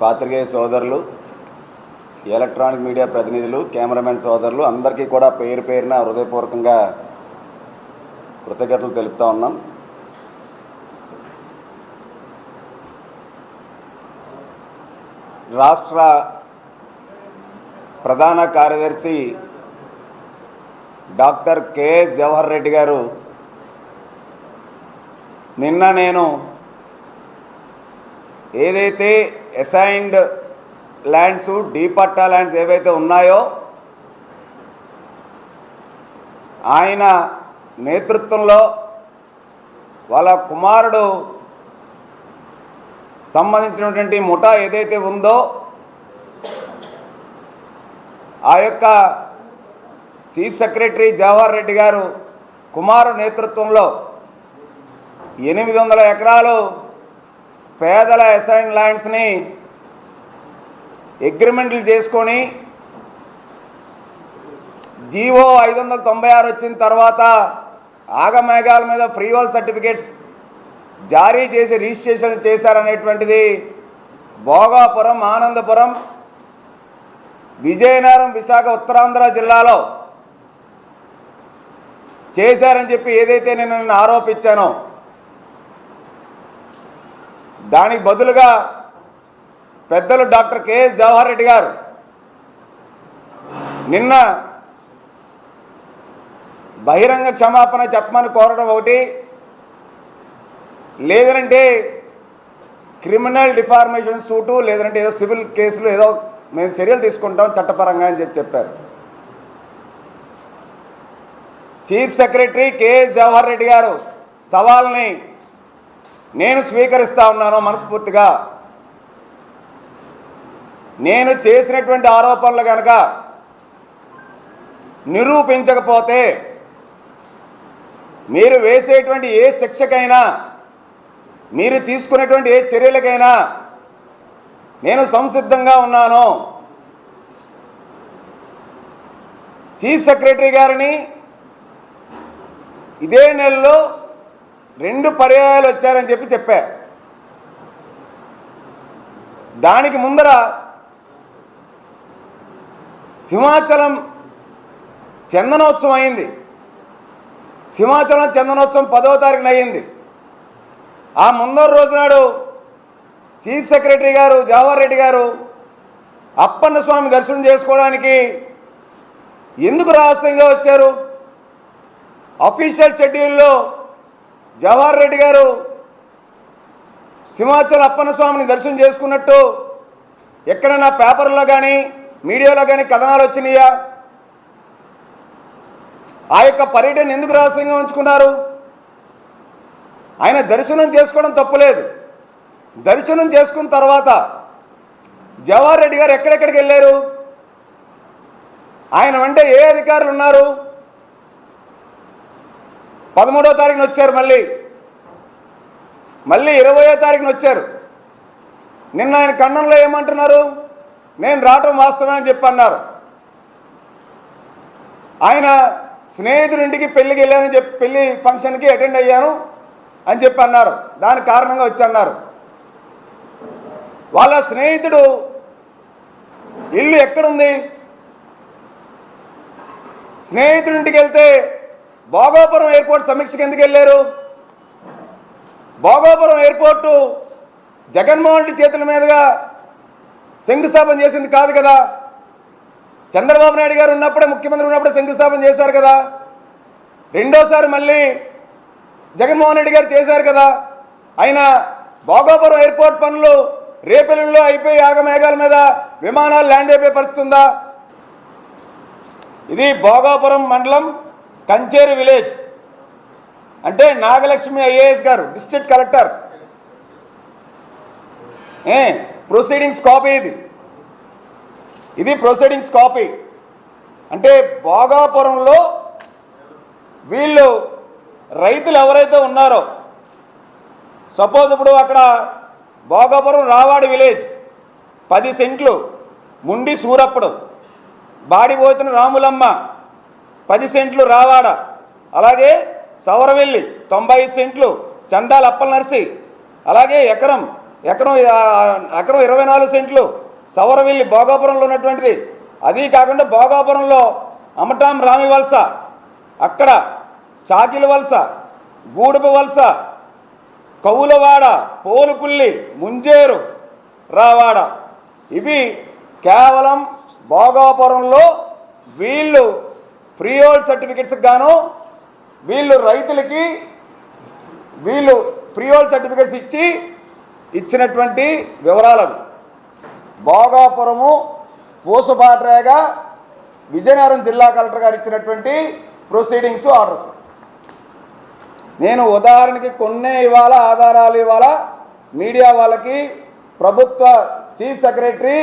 పాత్రికేయ సోదరులు electronic media ప్రతినిధులు కెమెరామెన్ సోదరులు అందరికీ కూడా పేరు పేరున హృదయపూర్వకంగా కృతజ్ఞతలు తెలుపుతా ఉన్నాం. రాష్ట్ర ప్రధాన కార్యదర్శి డాక్టర్ కెఎస్ జవహర్ రెడ్డి గారు నిన్న నేను ఏదైతే అసైన్డ్ ల్యాండ్స్ డీపట్టా ల్యాండ్స్ ఏవైతే ఉన్నాయో ఆయన నేతృత్వంలో వాళ్ళ కుమారుడు సంబంధించినటువంటి ముఠా ఏదైతే ఉందో ఆ యొక్క చీఫ్ సెక్రటరీ జవహర్ రెడ్డి గారు కుమారు నేతృత్వంలో ఎనిమిది వందల ఎకరాలు పేదల అసైన్ ల్యాండ్స్ని అగ్రిమెంట్లు చేసుకొని జీవో ఐదు వందల తొంభై ఆరు వచ్చిన తర్వాత ఆగమేఘాల మీద ఫ్రీ హోల్ సర్టిఫికేట్స్ జారీ చేసి రిజిస్ట్రేషన్ చేశారనేటువంటిది భోగాపురం ఆనందపురం విజయనగరం విశాఖ ఉత్తరాంధ్ర జిల్లాలో చేశారని చెప్పి ఏదైతే నేను ఆరోపించానో దానికి బదులుగా పెద్దలు డాక్టర్ కెఎస్ జవహర్ రెడ్డి గారు నిన్న బహిరంగ క్షమాపణ చెప్పమని కోరడం ఒకటి లేదంటే క్రిమినల్ డిఫార్మేషన్ సూటు లేదంటే ఏదో సివిల్ కేసులు ఏదో మేము చర్యలు తీసుకుంటాం చట్టపరంగా అని చెప్పి చెప్పారు. Chief secretary K S Jawahar Reddy గారు సవాల్ని నేను స్వీకరిస్తా ఉన్నాను మనస్ఫూర్తిగా. నేను చేసినటువంటి ఆరోపణలు కనుక నిరూపించకపోతే మీరు వేసేటువంటి ఏ శిక్షకైనా మీరు తీసుకునేటువంటి ఏ చర్యలకైనా నేను సంసిద్ధంగా ఉన్నాను. చీఫ్ సెక్రటరీ గారిని ఇదే నెలలో రెండు పర్యాయాలు వచ్చారని చెప్పి చెప్పా. దానికి ముందర సింహాచలం చందనోత్సవం అయింది. సింహాచలం చందనోత్సవం పదవ తారీఖున అయ్యింది. ఆ ముందర రోజు నాడు చీఫ్ సెక్రటరీ గారు జవహర్ రెడ్డి గారు అప్పన్న స్వామి దర్శనం చేసుకోవడానికి ఎందుకు రహస్యంగా వచ్చారు? అఫీషియల్ షెడ్యూల్లో జవహర్ రెడ్డి గారు సింహాచల అప్పన్న స్వామిని దర్శనం చేసుకున్నట్టు ఎక్కడైనా పేపర్లో కానీ మీడియాలో కానీ కథనాలు వచ్చినాయా? ఆ యొక్క పర్యటన ఎందుకు రహస్యంగా ఉంచుకున్నారు? ఆయన దర్శనం చేసుకోవడం తప్పులేదు. దర్శనం చేసుకున్న తర్వాత జవహర్ రెడ్డి గారు ఎక్కడెక్కడికి వెళ్ళారు? ఆయన వెంట ఏ అధికారులు ఉన్నారు? పదమూడో తారీఖున వచ్చారు మళ్ళీ. మళ్ళీ ఇరవయో తారీఖున వచ్చారు. నిన్న ఆయన ఖండంలో ఏమంటున్నారు? నేను రావటం వాస్తవమే అని చెప్పి అన్నారు. ఆయన స్నేహితుడింటికి పెళ్ళికి వెళ్ళానని చెప్పి పెళ్ళి ఫంక్షన్కి అటెండ్ అయ్యాను అని చెప్పి అన్నారు. దాని కారణంగా వచ్చన్నారు వాళ్ళ స్నేహితుడు ఇల్లు ఎక్కడుంది? స్నేహితుడింటికి వెళ్తే భోగాపురం ఎయిర్పోర్ట్ సమీక్షకు ఎందుకు వెళ్ళారు? భోగాపురం ఎయిర్పోర్టు జగన్మోహన్ రెడ్డి చేతుల మీదుగా శంకుస్థాపన చేసింది కాదు కదా? చంద్రబాబు నాయుడు గారు ఉన్నప్పుడే ముఖ్యమంత్రి ఉన్నప్పుడే శంకుస్థాపన చేశారు కదా? రెండోసారి మళ్ళీ జగన్మోహన్ రెడ్డి గారు చేశారు కదా? అయినా భోగాపురం ఎయిర్పోర్ట్ పనులు రేపెల్లుల్లో అయిపోయి ఆగమేఘాల మీద విమానాలు ల్యాండ్ అయిపోయే పరిస్థితి ఉందా? ఇది భోగాపురం మండలం కంచేరి విలేజ్. అంటే Nagalakshmi IAS garu district collector. ఏ ప్రొసీడింగ్స్ కాపీ ఇది. ఇది ప్రొసీడింగ్స్ కాపీ. అంటే భోగాపురంలో వీళ్ళు రైతులు ఎవరైతే ఉన్నారో సపోజ్ ఇప్పుడు అక్కడ భోగాపురం రావాడి విలేజ్ పది సెంట్లు ముండి సూరప్పుడు బాడిపోతున్న రాములమ్మ పది సెంట్లు రావాడ. అలాగే సవరవెల్లి తొంభై సెంట్లు చందాల అప్పల నర్సి. అలాగే ఎకరం ఎకరం ఎకరం ఇరవై నాలుగు సెంట్లు సవరవెల్లి భోగాపురంలో ఉన్నటువంటిది. అది కాకుండా భోగాపురంలో అమటాం రామి వలస అక్కడ చాకిల వలస గూడుపు వలస కవులవాడ పోలుకుల్లి ముంజేరు రావాడ. ఇవి కేవలం భోగాపురంలో వీళ్ళు ఫ్రీ హోల్డ్ సర్టిఫికెట్స్ గాను వీళ్ళు రైతులకి వీళ్ళు ఫ్రీ హోల్డ్ సర్టిఫికెట్స్ ఇచ్చి ఇచ్చినటువంటి వివరాలు అవి భోగాపురము పూసపాట్రేగా విజయనగరం జిల్లా కలెక్టర్ గారు ఇచ్చినటువంటి ప్రొసీడింగ్స్ ఆర్డర్స్. నేను ఉదాహరణకి కొన్ని ఇవాళ ఆధారాలు ఇవాళ మీడియా వాళ్ళకి ప్రభుత్వ చీఫ్ సెక్రటరీ